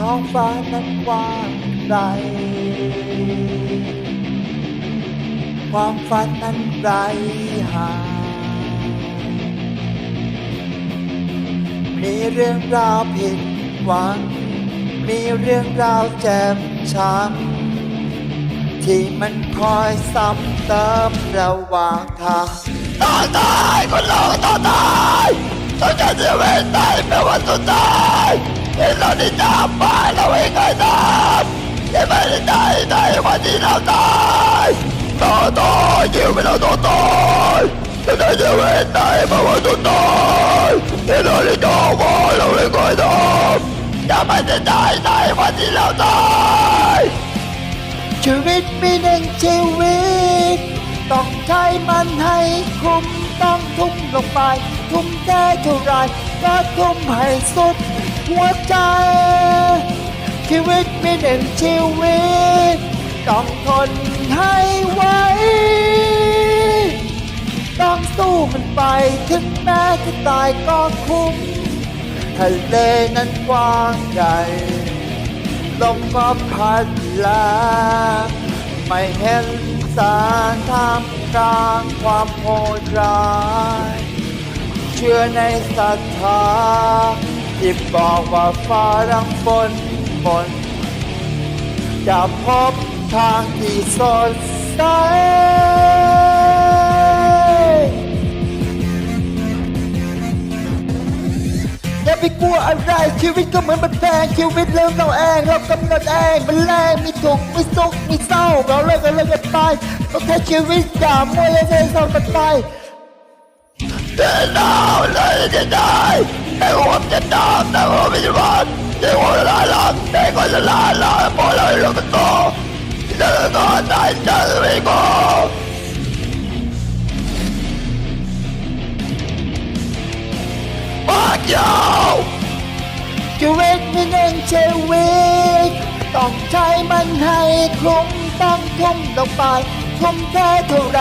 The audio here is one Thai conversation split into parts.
ท้องฟ้านั้นกว้างไกลความฝันนั้นไร้หามีเรื่องราวผิดหวัง มีเรื่องราวแจ่มช้ำที่มันคอยซ้ำเติมระหว่างทางตายตายคนเราต้องตายต้องจะเสียเวรตายแม้วันสุดท้าย เห็นเราได้จากไปเราเองไงตามยังไม่ได้ตายในวันที่เราตายต่อต่อยิ่งไม่เราต้องตายจะได้เสียเวรตายแม้วันสุดท้ายเห็นเราได้จากไปเราเองไงตามยังไม่ได้ตายในวันที่เราตายชีวิตมีหนึ่งชีวิตต้องใช้มันให้คุ้มต้องทุ่มลงไป ทุ่มแค่เท่าไรก็ทุ่มให้สุด หัวใจ ชีวิตมีหนึ่งชีวิต ต้องทนให้ไหวต้องสู้มันไปถึงแม้จะตายก็คุ้มทะเลนั้นกว้างใหญ่ลมก็พัดลาไม่เห็นสารทามกลางความโหดร้าย เชื่อในศรัทธา ที่บอกว่าฟ้ารังฝนฝนจะพบทางที่สดใสอย่าไปกลัวอะไรชีวิตก็เหมือนบันแพงชีวิตเริ่มเราเองเรากำหนดเองมันแรงมีทุกมีสุขมีเศร้าเราเลิกกันเลิกกันไปต้องใช้ชีวิตอย่ามัวเลยเลยเศร้ากันไปเดินดาเลยจะได้แต่ จะดามแต่ผมไม่จะวันแต่ผมจะลาลังแต่ก็จะลาลาพอเราเราก็ต่อเดินก็ได้ใจไม่ก็ปากยวชีวิตมีหนึ่งชีวิตต้องใช้มันให้คุ้มตั้งทุ่มลงไปทุ่มแค่เท่าไร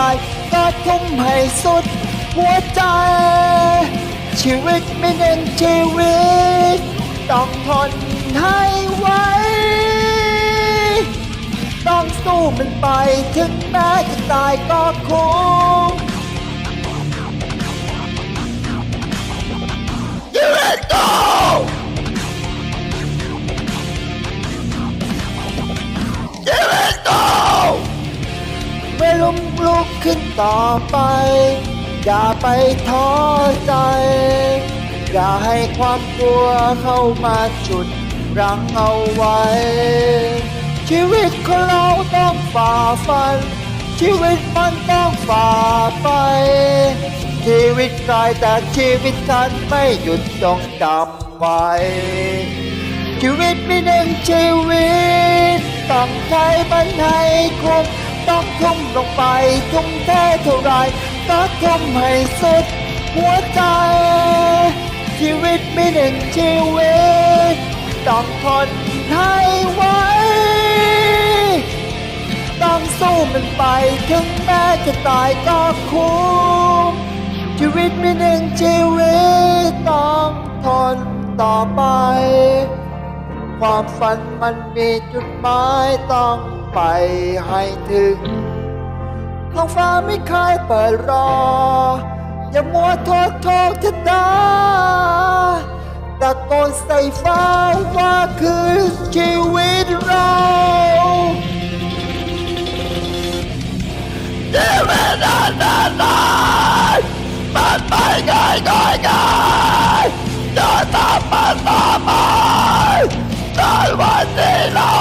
ก็ทุ่มให้สุดหัวใจ ชีวิตไมีหนึ่งชีวิต ต้องทนให้ไหว ต้องสู้มันไป ถึงแม้จะตายก็คุ้ม Give it go! เ i v e it go! เมื่ลุมลุกขึ้นต่อไป อย่าไปท้อใจ อย่าให้ความกลัวเข้ามาจุดรั้งเอาไว้ ชีวิตของเราต้องฝ่าฟัน ชีวิตมันต้องฝ่าไป ชีวิตกายแต่ชีวิตฉันไม่หยุดจงจำไว้ ชีวิตมีหนึ่งชีวิตต้องใช้มันให้คุ้มต้องทุ่มลงไปทุ่มแค่เท่าไรก็ทุ่มให้สุดหัวใจ ชีวิตมีหนึ่งชีวิต ต้องทนให้ไหว ต้องสู้มันไปถึงแม้จะตายก็คุ้ม ชีวิตมีหนึ่งชีวิต ต้องทนต่อไป ความฝันมันมีจุดหมายต้องไปให้ถึงท้องฟ้าไม่เคยเปิดรอ ฟ้าว่าคือชีวิตเรา ชีวิตเรานั้นมันไปง่ายง่ายง่ายจะทำมันทำไมในวันที่เรา